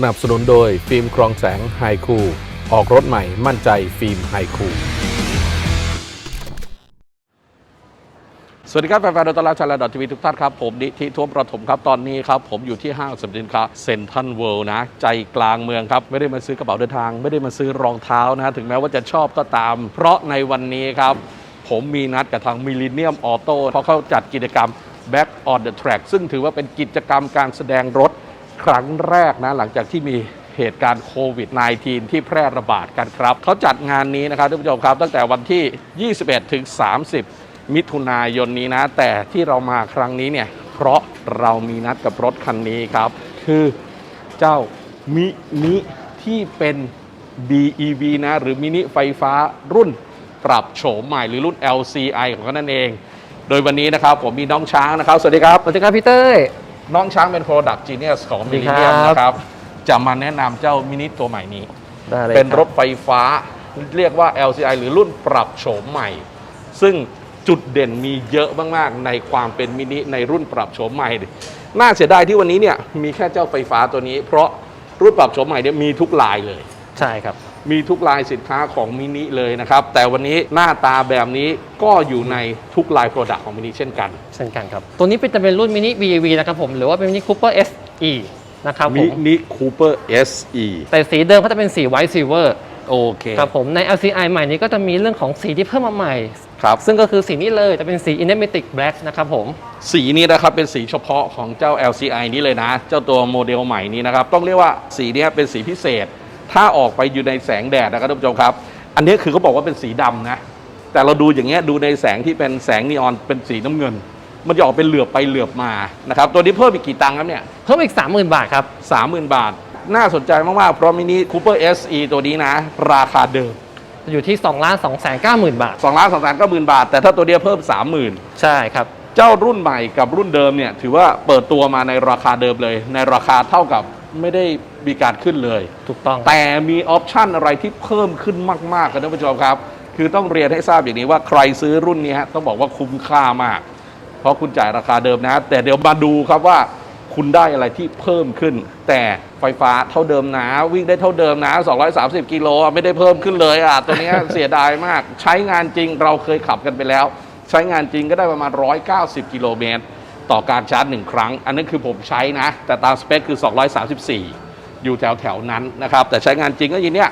สนับสนุนโดยฟิล์มกรองแสงไฮคู ออกรถใหม่มั่นใจฟิล์มไฮคูสวัสดีครับแฟนๆดตลาดชาลาดอททีวีทุกท่านครับ ผมนิธิท่วมประถมครับตอนนี้ครับ ผมอยู่ที่ห้างสรรพสินค้าเซ็นทรัลเวิลด์นะ ใจกลางเมืองครับ ไม่ได้มาซื้อกระเป๋าเดินทาง ไม่ได้มาซื้อรองเท้านะ ถึงแม้ว่าจะชอบก็ตาม เพราะในวันนี้ครับ ผมมีนัดกับทางมิล l นเนียมออโต้เพราะเขาจัดกิจกรรม Back on the Track ซึ่งถือว่าเป็นกิจกรรมการแสดงรถ ครั้งแรกนะหลังจากที่มีเหตุการณ์โควิด -19 ที่แพร่ระบาดกันครับ เขาจัดงานนี้นะครับท่านผู้ชมครับ ตั้งแต่วันที่ 21 ถึง 30 มิถุนายนนี้นะ แต่ที่เรามาครั้งนี้เนี่ย เพราะเรามีนัดกับรถคันนี้ครับ คือเจ้ามินิที่เป็น BEV นะ หรือมินิไฟฟ้ารุ่นปรับโฉมใหม่หรือรุ่น LCI ของเขานั่นเอง โดยวันนี้นะครับผมมีน้องช้างนะครับ สวัสดีครับ สวัสดีครับพี่เต้ย น้องช้างเป็น Product Genius ของสวัมิสดีนิครับเนียมนะครับ จะมาแนะนำเจ้ามินิตัวใหม่นี้ ได้เลยเป็นคบรถไฟฟ้าเรียกว่า LCI หรือรุ่นปรับโฉมใหม่ ซึ่งจุดเด่นมีเยอะมากๆ ในความเป็นมินิในรุ่นปรับโฉมใหม่ น่าเสียดายที่วันนี้เนี่ยมีแค่เจ้าไฟฟ้าตัวนี้ เพราะรุ่นปรับโฉมใหม่เนี่ยมีทุกลายเลย ใช่ครับ มีทุกลายสินค้าของมินิเลยนะครับ แต่วันนี้หน้าตาแบบนี้ก็อยู่ในทุกลายโปรดักต์ของมินิเช่นกัน เช่นกันครับ ตัวนี้เป็นจะเป็นรุ่นมินิ BEV นะครับผม หรือว่าเป็นมินิคูเปอร์ SE นะครับผมิม นิคูเปอร์ SE แต่สีเดิมเขาจะเป็นสี White Silver โอเคครับผม ใน LCI ใหม่นี้ก็จะมีเรื่องของสีที่เพิ่มมาใหม่ ครับ ซึ่งก็คือสีนี้เลยจะเป็นสี Inematic Black นะครับผม สีนี้นะครับเป็นสีเฉพาะของเจ้า LCI นี้เลยนะ เจ้าตัวโมเดลใหม่นี้นะครับ ต้องเรียกว่าสีเนี้ยเป็นสีพิเศษ ถ้าออกไปอยู่ในแสงแดดนะครับท่านผู้ชมครับ อันนี้คือเขาบอกว่าเป็นสีดำนะ แต่เราดูอย่างเงี้ยดูในแสงที่เป็นแสงนีออนเป็นสีน้ำเงิน มันจะออกเป็นเหลือบไปเหลือบมานะครับตัวนี้เพิ่มอีกกี่ตังค์ครับเนี่ยเพิ่มอีก 30,000 บาทครับสามหมื่นบาท น่าสนใจมากๆเพราะมินิคูเปอร์ SE ตัวนี้นะ ราคาเดิมอยู่ที่2ล้าน2 9 0 0 0 0บาท2ล้าน2แสนก็หมื่นบาท แต่ถ้าตัวเดียวเพิ่ม 30,000 ใช่ครับเจ้ารุ่นใหม่กับรุ่นเดิมเนี่ยถือว่าเปิดตัวมาในราคาเดิมเลย ในราคาเท่ากับ ไม่ได้มีการขึ้นเลย ถูกต้อง แต่มีออปชันอะไรที่เพิ่มขึ้นมากๆครับท่านผู้ชมครับ คือต้องเรียนให้ทราบอย่างนี้ว่าใครซื้อรุ่นนี้ฮะต้องบอกว่าคุ้มค่ามาก เพราะคุณจ่ายราคาเดิมนะแต่เดี๋ยวมาดูครับว่าคุณได้อะไรที่เพิ่มขึ้น แต่ไฟฟ้าเท่าเดิมนะ วิ่งได้เท่าเดิมนะ 230 กิโลอะไม่ได้เพิ่มขึ้นเลยอะตัวเนี้ยเสียดายมาก ใช้งานจริงเราเคยขับกันไปแล้ว ใช้งานจริงก็ได้ประมาณ 190 กิโลเมตร ต่อการชาร์จหนึ่งครั้ง อันนั้นคือผมใช้นะ แต่ตามสเปคคือ 234 อยู่แถวแถวๆนั้นนะครับ แต่ใช้งานจริงก็อย่างเนี้ย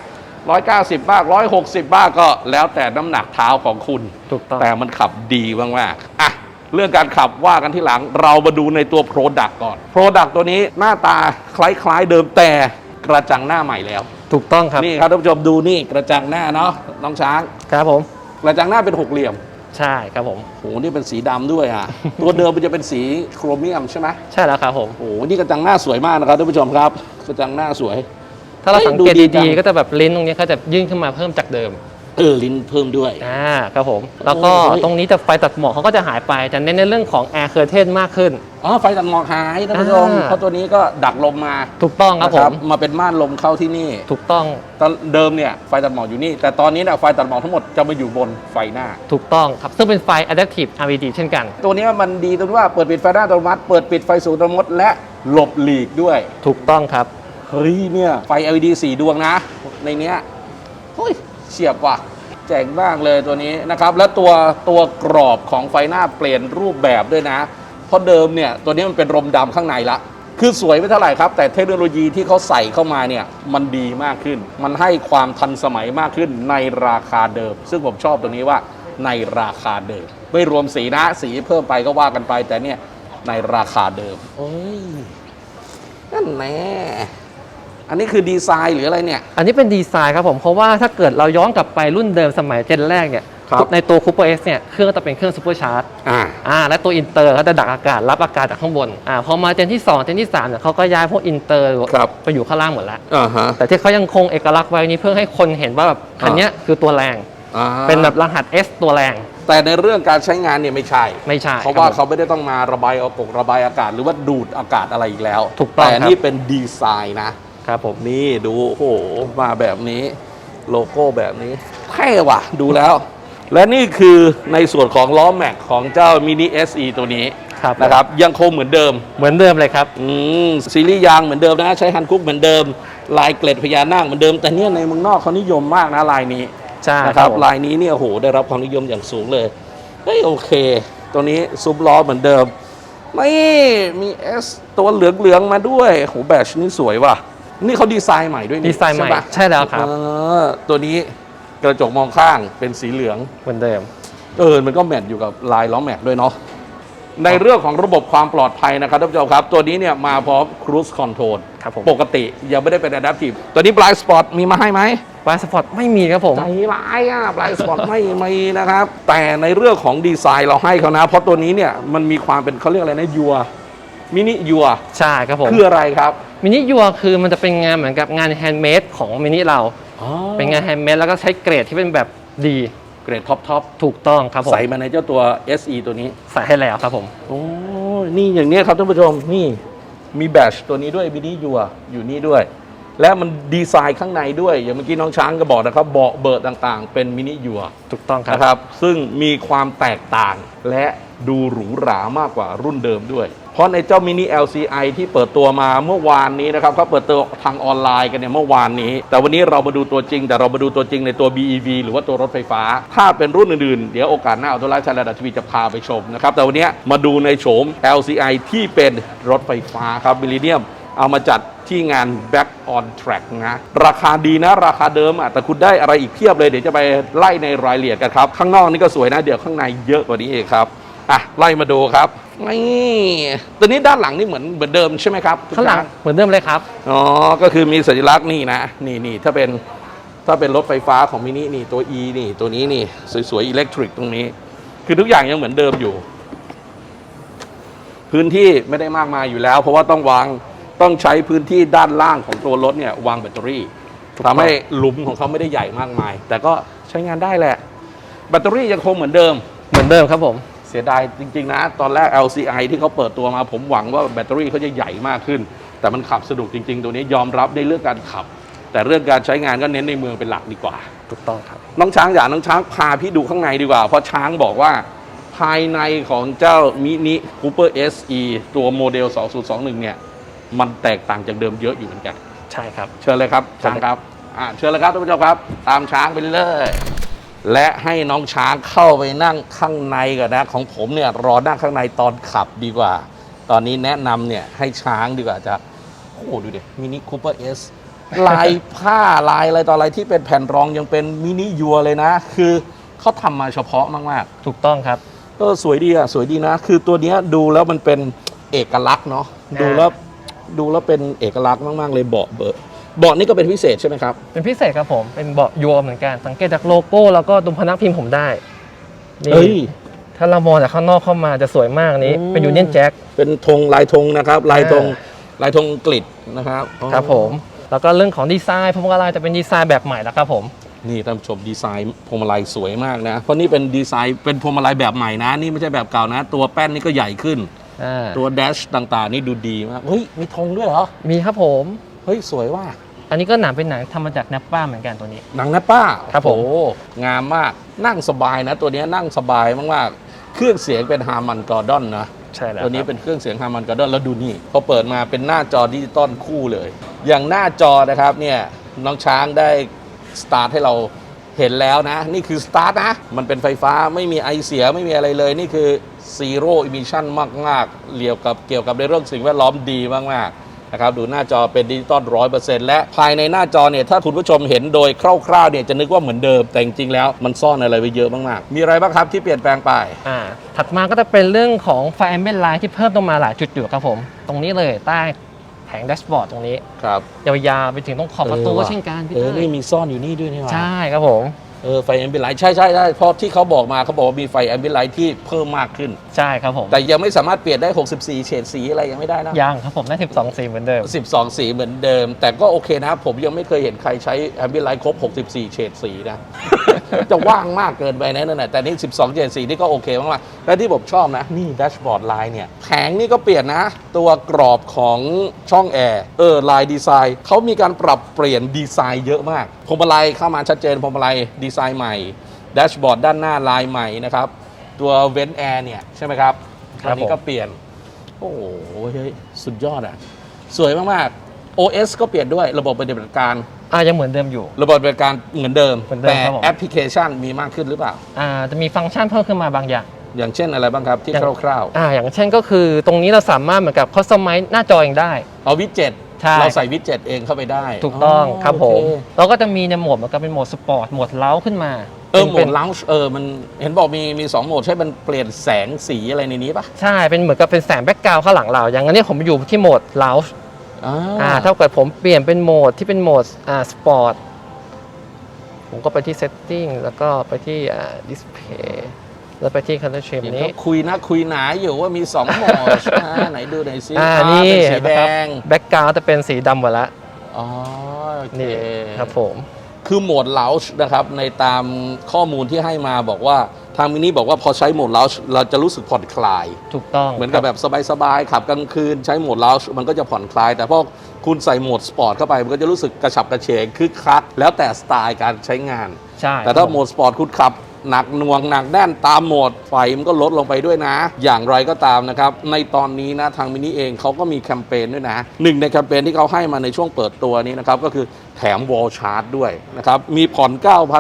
190 บ้าง 160 บ้างก็แล้วแต่น้ำหนักเท้าของคุณ ถูกต้อง แต่มันขับดีมากๆอะ เรื่องการขับว่ากันที่หลังเรามาดูในตัว Product ก่อน Product ตัวนี้หน้าตาคล้ายๆเดิมแต่กระจังหน้าใหม่แล้ว ถูกต้องครับ นี่ครับท่านผู้ชมดูนี่กระจังหน้าเนาะน้องช้าง ครับผม กระจังหน้าเป็นหกเหลี่ยม ใช่ครับผมโหนี่เป็นสีดำด้วยอะ ตัวเดิมมันจะเป็นสีโครเมียมใช่ไหมใช่แล้วครับผม โอ้โหนี่กระจังหน้าสวยมากนะครับท่านผู้ชมครับ กระจังหน้าสวย ถ้าเราเฮ้ยสังดูเกตดีจังดีๆ ก็จะแบบลิ้นตรงนี้เขาจะยื่นขึ้นมาเพิ่มจากเดิม เออลิ้นเพิ่มด้วย อ่าครับผม แล้วก็โอ้ย ตรงนี้จะไฟตัดหมอกเขาก็จะหายไปจะเน้นในเรื่องของแอร์เคอร์เทนมากขึ้น อ๋อไฟตัดหมอกหายท่านผู้ชมอ่า เพราะตัวนี้ก็ดักลมมาถูกต้องครับผนะม มาเป็นม่านลมเข้าที่นี่ ถูกต้องตอนเดิมเนี่ยไฟตัดหมอกอยู่นี่ แต่ตอนนี้เนี่ยไฟตัดหมอกทั้งหมดจะมาอยู่บนไฟหน้า ถูกต้องครับ ซึ่งเป็นไฟ Adaptive LED เช่นกัน ตัวนี้มันดีตรงที่ว่าเปิดปิดไฟหน้าอัตโนมัติเปิดปิดไฟสูงอัตโนมัติและหลบหลีกด้วย ถูกต้องครับ เฮ้ยเนี่ย ไฟ LED 4 ดวงนะ ในเนี้ยเฮ้ย เฉียบว่ะเจ๋งมากเลยตัวนี้นะครับ แล้วตัวตัวกรอบของไฟหน้าเปลี่ยนรูปแบบด้วยนะ เพราะเดิมเนี่ยตัวนี้มันเป็นรมดำข้างในละ คือสวยไม่เท่าไหร่ครับ แต่เทคโนโลยีที่เขาใส่เข้ามาเนี่ยมันดีมากขึ้น มันให้ความทันสมัยมากขึ้นในราคาเดิม ซึ่งผมชอบตรงนี้ว่าในราคาเดิม ไม่รวมสีนะสีเพิ่มไปก็ว่ากันไป แต่เนี่ยในราคาเดิมโอ้ยนั่นแน่ อันนี้คือดีไซน์หรืออะไรเนี่ย อันนี้เป็นดีไซน์ครับผม เพราะว่าถ้าเกิดเราย้อนกลับไปรุ่นเดิมสมัยเจนแรกเนี่ย ครับในตัว Cooper X เนี่ย เครื่องก็จะเป็นเครื่องซูเปอร์ชาร์จอ่า อ่าและตัวอินเตอร์เขาจะดักอากาศรับอากาศจากข้างบนอ่าพอมาเจนที่ 2 เจนที่3เนี่ยเขาก็ย้ายพวกอินเตอร์ครับ ไปอยู่ข้างล่างหมดแล้ว อ่าฮะ แต่ที่เขายังคงเอกลักษณ์ไว้นี่เพื่อให้คนเห็นว่าแบบคันเนี้ยคือตัวแรง อ่าเป็นแบบรหัส S ตัวแรงแต่ในเรื่องการใช้งานเนี่ยไม่ใช่ ไม่ใช่เพราะว่าคบผม เขาไม่ได้ต้องมาระบายอากาศระบายอากาศหรือว่าดูดอากาศอะไรอีกแล้ว ถูกต้องแต่ครับ นี่เป็นดีไซน์นะ ครับผมนี่ดูโอ้โหมาแบบนี้โลโก้แบบนี้เท่ว่ะดูแล้ว และนี่คือในส่วนของล้อแม็กของเจ้า Mini SE ตัวนี้ครับนะครับ ยังคงเหมือนเดิมเหมือนเดิมเลยครับอืมซีรีส์ยางเหมือนเดิมนะ ใช้ฮันคุกเหมือนเดิม ลายเกล็ดพญานาคเหมือนเดิม แต่เนี่ยในเมืองนอกเขานิยมมากนะลายนี้ใช่นะคครัรับบลายนี้เนี่ยโอ้โหได้รับความนิยมอย่างสูงเลยเฮ้ยโอเค ตัวนี้ซุปล้อเหมือนเดิมนี่มีเอสตัวเหลืองๆมาด้วยโหแบชนี่สวยว่ะ นี่เขาดีไซน์ใหม่ด้วยนี่ดีไซน์ใหม่ช่ปะใช่แล้วครับ เออตัวนี้กระจกมองข้างเป็นสีเหลือง เหมือนเดิม เออ มันก็แมทอยู่กับลายล้อแม็กด้วยเนาะ ในเรื่องของระบบความปลอดภัยนะครับท่านผู้ชมครับ ตัวนี้เนี่ยมาพร้อม Cruise Control ครับผม ปกติยังไม่ได้เป็น Adaptive ตัวนี้ Blind Spot มีมาให้ไหม วายสปอร์ตไม่มีครับผม ใจร้ายอะ Blind Spot ไม่มีนะครับ แต่ในเรื่องของดีไซน์เราให้เขานะ เพราะตัวนี้เนี่ยมันมีความเป็นเขาเรียกอะไรนะยัวมินิยัวใช่ครับผม คืออะไรครับ มินิยัวคือมันจะเป็นงานเหมือนกับงานแฮนด์เมดของมินิเราเป็นงานแฮนด์เมดแล้วก็ใช้เกรดที่เป็นแบบดีเกรดท็อปท็อปถูกต้องครับผมใส่มาในเจ้าตัว SE ตัวนี้ ใส่ให้แล้วครับผม โอ้ยนี่อย่างเนี้ยครับท่านผู้ชมนี่มีแบชตัวนี้ด้วยมินิยัวอยู่นี่ด้วย และมันดีไซน์ข้างในด้วย อย่างเมื่อกี้น้องช้างก็บอกนะครับเบาะเบิร์ดต่างๆ เป็นมินิยัว ถูกต้องครับ นะครับซึ่งมีความแตกต่างและดูหรูหรามากกว่ารุ่นเดิมด้วย เพราะในเจ้ามินิ LCI ที่เปิดตัวมาเมื่อวานนี้นะครับเขาเปิดตัวทางออนไลน์กันเนี่ยเมื่อวานนี้ แต่วันนี้เรามาดูตัวจริง แต่เรามาดูตัวจริงในตัว BEV หรือว่าตัวรถไฟฟ้า ถ้าเป็นรุ่นอื่นๆ เดี๋ยวโอกาสหน้าเอาตัวไลฟ์ชันระดับทีวีจะพาไปชมนะครับ แต่วันนี้มาดูในโฉม LCI ที่เป็นรถไฟฟ้าครับมิลเลเนียมเอามาจัดที่งาน Back on Track นะ ราคาดีนะ ราคาเดิมอะแต่คุณได้อะไรอีกเพียบเลย เดี๋ยวจะไปไล่ในรายละเอียดกันครับ ข้างนอกนี่ก็สวยนะ เดี๋ยวข้างในเยอะกว่านี้เองครับ อะ ไล่มาดูครับ นี่ตัวนี้ด้านหลังนี่เหมือนเหมือนเดิมใช่ไหมครับข้างหลังเหมือนเดิมเลยครับอ๋อก็คือมีสัญลักษณ์นี่นะนี่นี่ถ้าเป็นถ้าเป็นรถไฟฟ้าของมินินี่ตัว E นี่ตัวนี้นี่สวยๆอิเล็กทริกตรงนี้ คือทุกอย่างยังเหมือนเดิมอยู่ พื้นที่ไม่ได้มากมายอยู่แล้ว เพราะว่าต้องวางต้องใช้พื้นที่ด้านล่างของตัวรถเนี่ยวางแบตเตอรี่ถูกต้ทำองให้หลุมของเขาไม่ได้ใหญ่มากมาย แต่ก็ใช้งานได้แหละ แบตเตอรี่ยังคงเหมือนเดิม เหมือนเดิมครับผมเสียดายจริง ๆ นะ ตอนแรก LCI ที่เขาเปิดตัวมา ผมหวังว่าแบตเตอรี่เขาจะใหญ่มากขึ้น แต่มันขับสนุกจริง ๆ ตัวนี้ยอมรับในเรื่องการขับ แต่เรื่องการใช้งานก็เน้นในเมืองเป็นหลักดีกว่า ถูกต้องครับ น้องช้างอยากน้องช้างพาพี่ดูข้างในดีกว่า เพราะช้างบอกว่าภายในของเจ้ามินิคูเปอร์ SE ตัวโมเดล 2021 เนี่ย มันแตกต่างจากเดิมเยอะอยู่เหมือนกัน ใช่ครับ เชิญเลยครับช้างครับอ่าเชิญเลยครับท่านผู้ชมครับ ตามช้างไปเลย และให้น้องช้างเข้าไปนั่งข้างในก่อนนะ ของผมเนี่ยรอนั่งข้างในตอนขับดีกว่า ตอนนี้แนะนำเนี่ยให้ช้างดีกว่าจะโอ้โหดูดิมินิคูเปอร์เอสลายผ้าลายอะไรต่ออะไรที่เป็นแผ่นรองยังเป็นมินิยัวเลยนะ คือเขาทำมาเฉพาะมากถูกต้องครับ ๆเออสวยดีอะสวยดีนะ คือตัวเนี้ยดูแล้วมันเป็นเอกลักษณ์เนาะนะดูแล้วดูแล้วเป็นเอกลักษณ์มากๆเลยเบาะเบอร์ เบาะนี่ก็เป็นพิเศษใช่ไหมครับ เป็นพิเศษครับผม เป็นเบาะยัวเหมือนกัน สังเกตจากโลโก้แล้วก็ตรงพนักพิมพ์ผมได้นี่เฮ้ยถ้าเรามองจากข้างนอกเข้ามาจะสวยมากนี้ อืม เป็นยูเนียนแจ็ค เป็นธงลายธงนะครับ ลายธงอ่ลายธงอังกฤษนะครับครับผม แล้วก็เรื่องของดีไซน์พวงมาลัยจะเป็นดีไซน์แบบใหม่แล้วครับผม นี่ท่านผู้ชมดีไซน์พวงมาลัยสวยมากนะ เพราะนี่เป็นดีไซน์เป็นพวงมาลัยแบบใหม่นะ นี่ไม่ใช่แบบเก่านะ ตัวแป้นนี่ก็ใหญ่ขึ้น อ่า ตัวแดชต่างๆ นี่ดูดีมาก เฮ้ย มีธงด้วยเหรอ มีครับผม เฮ้ย สวยว่ะ อันนี้ก็หนังเป็นหนังทำมาจากแนปป้าเหมือนกันตัวนี้ หนังนะป้าครับผม โอ้โหงามมากนั่งสบายนะ ตัวเนี้ยนั่งสบายมากๆ เครื่องเสียงเป็นฮาร์มันกอร์ดอนนะ ใช่แล้วตัวนี้ครับเป็นเครื่องเสียงฮาร์มันกอร์ดอนแล้วดูนี่พอเปิดมาเป็นหน้าจอดิจิตอลคู่เลย อย่างหน้าจอนะครับเนี่ยน้องช้างได้สตาร์ทให้เราเห็นแล้วนะ นี่คือสตาร์ทนะ มันเป็นไฟฟ้าไม่มีไอเสียไม่มีอะไรเลย นี่คือซีโร่อิมิชันมาก ๆเกี่ยวกับเกี่ยวกับในเรื่องสิ่งแวดล้อมดีมาก ๆ นะครับดูหน้าจอเป็นดิจิตอลร้อยเปอร์เซ็นต์และภายในหน้าจอเนี่ยถ้าคุณผู้ชมเห็นโดยคร่าวๆเนี่ยจะนึกว่าเหมือนเดิมแต่จริงๆแล้วมันซ่อนอะไรไว้เยอะมากๆมีอะไรบ้างครับที่เปลี่ยนแปลงไป อ่าถัดมาก็จะเป็นเรื่องของไฟแอมเบนไลท์ที่เพิ่มลงมาหลายจุดอยู่ครับผม ตรงนี้เลยใต้แผงแดชบอร์ดตรงนี้ ครับยาวๆไปถึงตรงขอบประตูก็เช่นกันพี่เออเต้นี่ยมีซ่อนอยู่นี่ด้วยนี่หว่า ใช่ครับผม เออไฟแอมบิไลท์ใช่ใช่ใช่เพราะที่เขาบอกมาเขาบอกว่ามีไฟแอมบิไลท์ที่เพิ่มมากขึ้น ใช่ครับผมแต่ยังไม่สามารถเปลี่ยนได้ 64 เฉดสีอะไรยังไม่ได้นะ ยังครับผมได้12 สีเหมือนเดิม 12 สีเหมือนเดิม แต่ก็โอเคนะ ผมยังไม่เคยเห็นใครใช้แอมบิไลท์ครบ 64 เฉดสีนะ จะว่างมากเกินไปนะนั่นแหละแต่นี่ 12เฉดสีนี่ก็โอเคมากๆและที่ผมชอบนะ นี่แดชบอร์ดลายเนี่ยแผงนี่ก็เปลี่ยนนะ ตัวกรอบของช่องแอร์เออลายดีไซน์เขามีการปรับเปลี่ยนดีไซน์เยอะมากพวงมาลัยเข้ามาชัดเจนพวงมาลัยดีไซน์ใหม่แดชบอร์ดด้านหน้าลายใหม่นะครับ ตัวเวนแอร์เนี่ย ใช่ไหมครับครับอันนี้ก็ผมเปลี่ยน โอ้โหเฮ้ยสุดยอดอะ สวยมาก ๆ OS ก็เปลี่ยนด้วยระบบปฏิบัติการ อ่ายังเหมือนเดิมอยู่ ระบบปฏิบัติการเหมือนเดิม เหมือนเดิมแต่ครับผม แอปพลิเคชันมีมากขึ้นหรือเปล่า อ่าจะมีฟังก์ชันเพิ่มขึ้นมาบางอย่าง อย่างเช่นอะไรบ้างครับ ที่อย่าง คร่าวอ่าอย่างเช่นก็คือตรงนี้เราสามารถเหมือนกับคอสตอมไมซ์หน้าจอเองได้ ๆ เอาวิดเจ็ตใช่ เราใส่วิดเจ็ตเองเข้าไปได้ถูกต้องครับผม โอเเราก็จะมีในโหมดเหมือนกับเป็นโหมดสปอร์ตโหมดเล้าขึ้นมาเออโหมป็ดนลังเออมันเห็นบอกมีมีสองโหมดใช่มันเปลี่ยนแสงสีอะไรในนี้ปะ ใช่ เป็นเหมือนกับเป็นแสงแบ็กกราวข้างหลังเรา อย่างอันนี้ผมอยู่ที่โหมดเล้าอ่าอ่าถ้าเกิดผมเปลี่ยนเป็นโหมดที่เป็นโหมดอ่าสปอร์ตผมก็ไปที่ setting แล้วก็ไปที่อ่า display แล้วไปที่ color trim เห็นนี้ เขาคุยนะคุยหนาอยู่ว่ามีสองโหมดอ่าไหนดูหน่อยซิอ่าอ่านี่เป็นสีแดง แบ็กกราวจะเป็นสีดำหมดละอ๋อโอเค นี่ครับผม คือโหมด Lounge นะครับในตามข้อมูลที่ให้มาบอกว่า ทางมินิบอกว่าพอใช้โหมด Lounge เราจะรู้สึกผ่อนคลาย ถูกต้องเหมือนกับแบบสบายๆขับกลางคืน ใช้โหมด Lounge มันก็จะผ่อนคลาย แต่พอคุณใส่โหมดสปอร์ตเข้าไป มันก็จะรู้สึกกระฉับกระเฉงคึกคัก แล้วแต่สไตล์การใช้งาน ใช่แต่ถ้าครับโหมดสปอร์ตคุณขับหนักหน่วงหนักแน่นตามโหมดไฟมันก็ลดลงไปด้วยนะ อย่างไรก็ตามนะครับ ในตอนนี้นะทางมินิเองเขาก็มีแคมเปญด้วยนะหนึ่งในแคมเปญที่เขาให้มาในช่วงเปิดตัวนี้นะครับ ก็คือแถมวอลชาร์จด้วยนะครับ มีผ่อน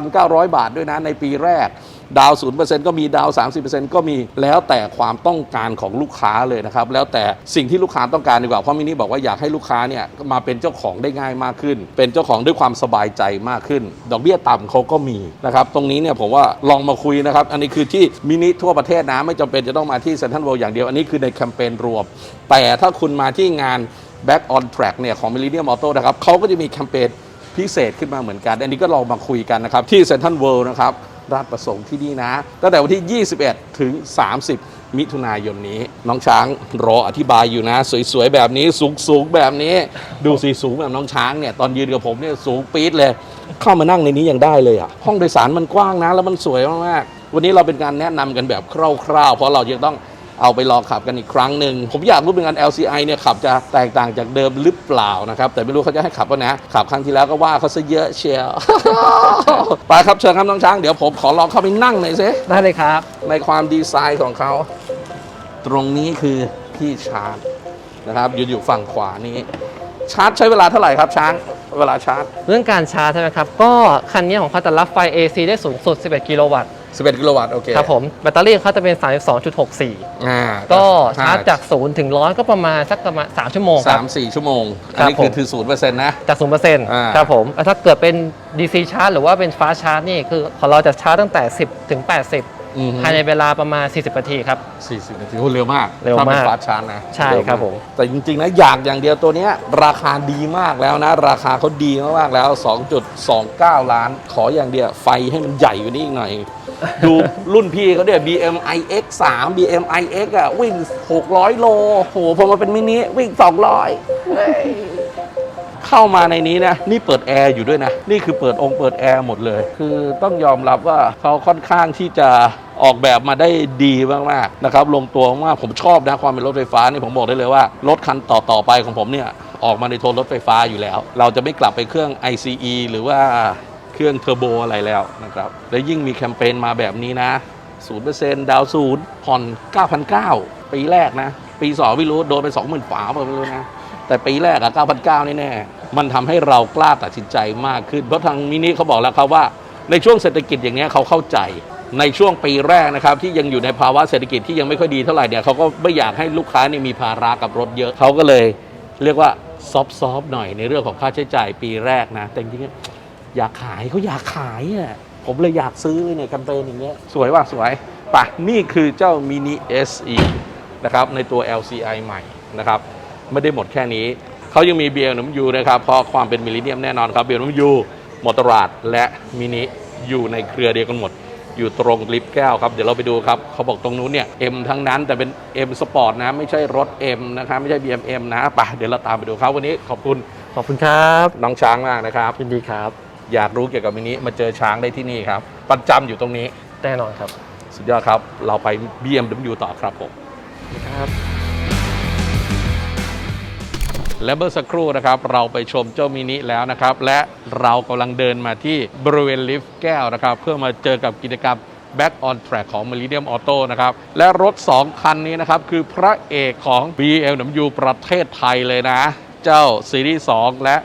9,900 บาทด้วยนะในปีแรก ดาว 0%ก็มีดาว 30%ก็มีแล้วแต่ความต้องการของลูกค้าเลยนะครับ แล้วแต่สิ่งที่ลูกค้าต้องการดีกว่าเพราะมินิบอกว่าอยากให้ลูกค้าเนี่ยมาเป็นเจ้าของได้ง่ายมากขึ้น เป็นเจ้าของด้วยความสบายใจมากขึ้น ดอกเบี้ยต่ำเขาก็มีนะครับตรงนี้เนี่ยผมว่าลองมาคุยนะครับ อันนี้คือที่มินิทั่วประเทศนะไม่จำเป็นจะต้องมาที่เซ็นทรัลเวิลด์อย่างเดียวอันนี้คือในแคมเปญรวม แต่ถ้าคุณมาที่งาน Back on Track เนี่ยของ Millennium Auto นะครับเขาก็จะมีแคมเปญพิเศษขึ้นมาเหมือนกัน อันนี้ก็ลองมาคุยกันนะครับ ที่เซ็นทรัลเวิลด์นะครับ ราชประสงค์ที่นี่นะ ตั้งแต่วันที่ 21 ถึง 30 มิถุนายนนี้ น้องช้างรออธิบายอยู่นะ สวยๆ แบบนี้สูงๆ แบบนี้ ดูสีสูงแบบน้องช้างเนี่ย ตอนยืนกับผมเนี่ยสูงปี๊ดเลย เข้ามานั่งในนี้ยังได้เลยอะ ห้องโดยสารมันกว้างนะ แล้วมันสวยมากๆ วันนี้เราเป็นการแนะนำกันแบบคร่าวๆ เพราะเรายังต้อง เอาไปลองขับกันอีกครั้งหนึ่งผมอยากรู้เป็นงาน LCI เนี่ยขับจะแตกต่างจากเดิมหรือเปล่านะครับ แต่ไม่รู้เขาจะให้ขับป่ะนะ ขับครั้งที่แล้วก็ว่าเขาซะเยอะเชียว ไปครับเชิญครับน้องช้างเดี๋ยวผมขอลองเข้าไปนั่งหน่อยสิได้เลยครับ ในความดีไซน์ของเขา ตรงนี้คือที่ชาร์จนะครับอยู่อยู่ฝั่งขวานี้ ชาร์จใช้เวลาเท่าไหร่ครับช้างเวลาชาร์จ เรื่องการชาร์จใช่ไหมครับ ก็คันนี้ของเขาจะรับไฟ AC ได้สูงสุด 11 กิโลวัตต์ 11 กิโลวัตต์โอเคครับผมแบตเตอรี่ของเขาจะเป็น 32.64 อ่าก็ชาร์จจาก 0 ถึง 100 ก็ประมาณสักประมาณ 3 ชั่วโมงคสารับมสี่ชั่วโมง อันครับนี้คือผมถือศูนย์เปอร์เซ็นต์นะ จากอ่า0%ครับผมแล้วถ้าเกิดเป็น DC ชาร์จหรือว่าเป็นฟ้าชาร์จนี่คือของเราจะชาร์จตั้งแต่ 10 ถึง 80 อือฮึ ภายในเวลาประมาณ 40นาทีครับ 40 นาทีโอ้เร็วมากเร็วมากถ้าเป็นฟาสต์ชาร์จนะใช่เวมากครับผม แต่จริง ๆ นะ อยากอย่างเดียวตัวเนี้ย ราคาดีมากแล้วนะ ราคาเขาดีมากๆแล้ว 2.29 ล้าน ขออย่างเดียว ไฟให้มันใหญ่กว่านี้อีกหน่อย ดูรุ่นพี่เขาเนี่ย BMI X3 BMI X อะ วิ่ง 600 โลโหพอมาเป็นมินิวิ่ง 200เฮ้ยเข้ามาในนี้นะ นี่เปิดแอร์อยู่ด้วยนะ นี่คือเปิดองค์เปิดแอร์หมดเลย คือต้องยอมรับว่าเขาค่อนข้างที่จะ ออกแบบมาได้ดีมากๆนะครับลงตัวมากผมชอบนะความเป็นรถไฟฟ้านี่ผมบอกได้เลยว่ารถคันต่อๆไปของผมเนี่ยออกมาในโทนรถไฟฟ้าอยู่แล้ว เราจะไม่กลับไปเครื่อง ICE หรือว่าเครื่องเทอร์โบอะไรแล้วนะครับและยิ่งมีแคมเปญมาแบบนี้นะ 0%ดาวศูนย์ผ่อน 9,900 ปีแรกนะ ปีสองไม่รู้ โดนไป 20,000ฝาเปล่าไม่รู้นะ แต่ปีแรกอะ9,900 นี่แน่ มันทำให้เรากล้าตัดสินใจมากขึ้น เพราะทางมินิเขาบอกแล้วครับว่า ในช่วงเศรษฐกิจอย่างเงี้ยเขาเข้าใจ ในช่วงปีแรกนะครับที่ยังอยู่ในภาวะเศรษฐกิจที่ยังไม่ค่อยดีเท่าไหร่เนี่ยเขาก็ไม่อยากให้ลูกค้าเนี่ยมีภาระกับรถเยอะเขาก็เลยเรียกว่าซอฟต์ๆหน่อยในเรื่องของค่าใช้จ่ายปีแรกนะ แต่จริงๆอยากขายเขาอยากขายอะผมเลยอยากซื้อเลยเนี่ยแคมเปญอย่างเงี้ยสวยว่ะสวยป่ะนี่คือเจ้ามินิ SE นะครับในตัว LCI ใหม่นะครับไม่ได้หมดแค่นี้เขายังมีเบียร์น้ำยูนะครับเพราะความเป็นมิลลิเนียมแน่นอนครับเบียร์น้ำยูมอเตอร์ราดและมินิอยู่ในเครือเดียวกันหมด อยู่ตรงลิฟต์แก้วครับ เดี๋ยวเราไปดูครับ เขาบอกตรงนู้นเนี่ย M ทั้งนั้นแต่เป็น M Sport นะ ไม่ใช่รถ M นะครับไม่ใช่ BMM นะไปเดี๋ยวเราตามไปดูครับวันนี้ขอบคุณขอบคุณครับน้องช้างมากนะครับยินดีครับ อยากรู้เกี่ยวกับมินิมาเจอช้างได้ที่นี่ครับประจำอยู่ตรงนี้แน่นอนครับ สุดยอดครับ เราไป BMW ต่อครับผมครับ และเมื่อสักครู่นะครับเราไปชมเจ้ามินิแล้วนะครับ และเรากำลังเดินมาที่บริเวณลิฟต์แก้วนะครับ เพื่อมาเจอกับกิจกรรม Back on Track ของ Meridium Auto นะครับ และรถ 2 คันนี้นะครับ คือพระเอกของ BMW ประเทศไทยเลยนะ เจ้าซีรีส์2และ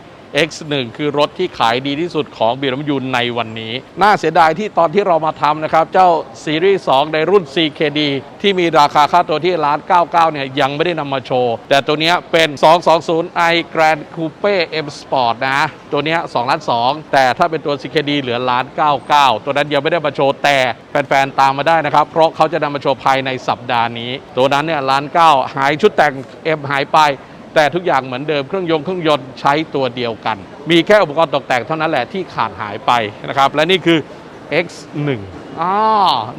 X1 คือรถที่ขายดีที่สุดของ BMW ในวันนี้ น่าเสียดายที่ตอนที่เรามาทำนะครับ เจ้าซีรีส์2ในรุ่น CKD ที่มีราคาค่าตัวที่ล้าน99 เนี่ย ยังไม่ได้นำมาโชว์ แต่ตัวนี้เป็น 220i Grand Coupe M Sport นะ ตัวนี้2ล้าน2แต่ถ้าเป็นตัว CKD เหลือล้าน99 ตัวนั้นยังไม่ได้มาโชว์ แต่แฟนๆ ตามมาได้นะครับ เพราะเขาจะนำมาโชว์ภายในสัปดาห์นี้ ตัวนั้นเนี่ยล้าน9หายชุดแต่ง M หายไป แต่ทุกอย่างเหมือนเดิมเครื่องยนต์เครื่องยนต์ใช้ตัวเดียวกัน มีแค่อุปกรณ์ตกแต่งเท่านั้นแหละที่ขาดหายไปนะครับและนี่คือ X1 อ่า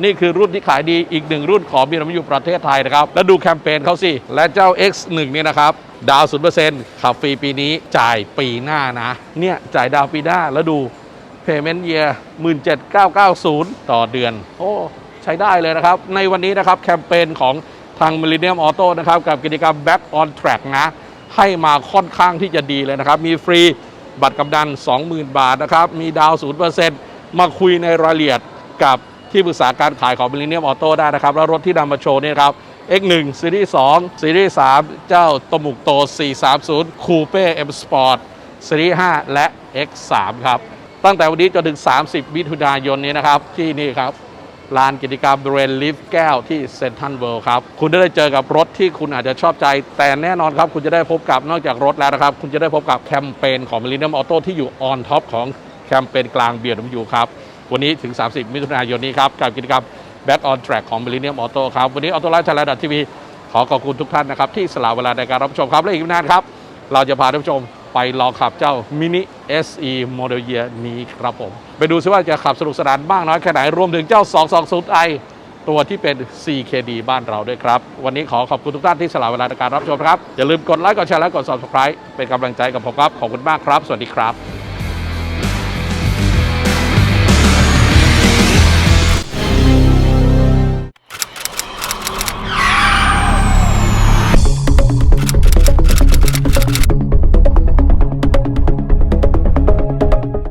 นี่คือรุ่นที่ขายดีอีกหนึ่งรุ่นของ BMW ประเทศไทยนะครับ แล้วดูแคมเปญเขาสิ และเจ้า X1 เนี่ยนะครับดาวน์0%ขับฟรีปีนี้จ่ายปีหน้านะ เนี่ยจ่ายดาวปีหน้าแล้วดู Payment Year 17,990 ต่อเดือน โอ้ใช้ได้เลยนะครับ ในวันนี้นะครับแคมเปญของทาง Millennium Auto นะครับ กับกิจกรรม Back on Track นะ ให้มาค่อนข้างที่จะดีเลยนะครับ มีฟรีบัตรกำนัน20,000 บาทนะครับ มีดาวน์0%มาคุยในรายละเอียดกับที่ปรึกษาการขายของ Millennium Auto ได้นะครับ แล้วรถที่นำมาโชว์นี่ครับ X1 ซีรีส์2ซีรีส์3เจ้าตมุกโต 430 Coupe M Sport ซีรีส์5และ X3 ครับ ตั้งแต่วันนี้จนถึง 30 มิถุนายนนี้นะครับ ที่นี่ครับ ลานกิจกรรมบริเวณลิฟต์แก้วที่เซนทันเวิลด์ครับ คุณได้เจอกับรถที่คุณอาจจะชอบใจ แต่แน่นอนครับ คุณจะได้พบกับนอกจากรถแล้วนะครับ คุณจะได้พบกับแคมเปญของ Millennium Auto ที่อยู่ออนท็อปของแคมเปญกลางเบียร์ดยูครับ วันนี้ถึง 30 มิถุนายนนี้ครับ กับกิจกรรม Back on Track ของ Millennium Auto ครับ วันนี้ออโต้ไลฟ์ไทยแลนด์ทีวีขอขอบคุณทุกท่านนะครับที่สละเวลาในการรับชมครับและอีกไม่นานครับเราจะพาท่านผู้ชม ไปลองขับเจ้า Mini SE Model Year นี้ครับผม ไปดูซิว่าจะขับสนุกสนานมากน้อยแค่ไหน รวมถึงเจ้า 220i ตัวที่เป็น CKD บ้านเราด้วยครับ วันนี้ขอขอบคุณทุกท่านที่สละเวลาในการรับชมครับ อย่าลืมกดไลค์กดแชร์และกด subscribe เป็นกำลังใจกับผมครับ ขอบคุณมากครับ สวัสดีครับ